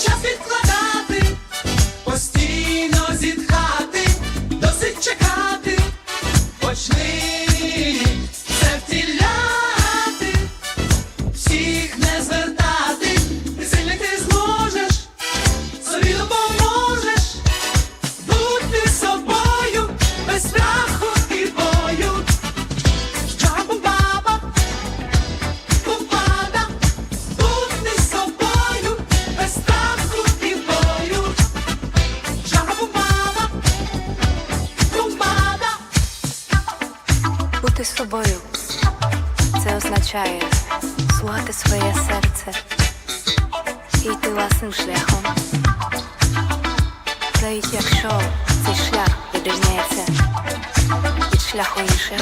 час відкладати, постійно зітхати, досить чекати, почни. собою. Це означає слухати своє серце і йти власним шляхом. Навіть якщо цей шлях відрізняється від шляху інших.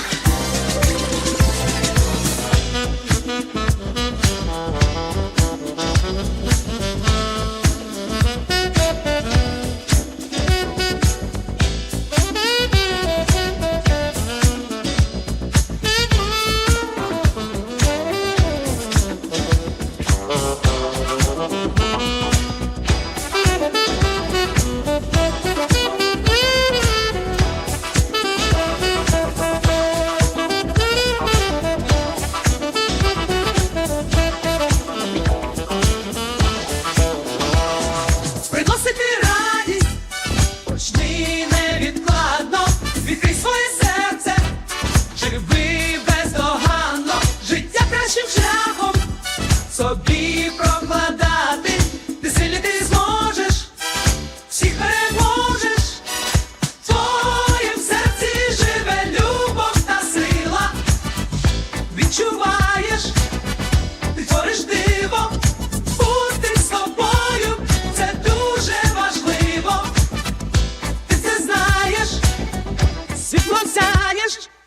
Christ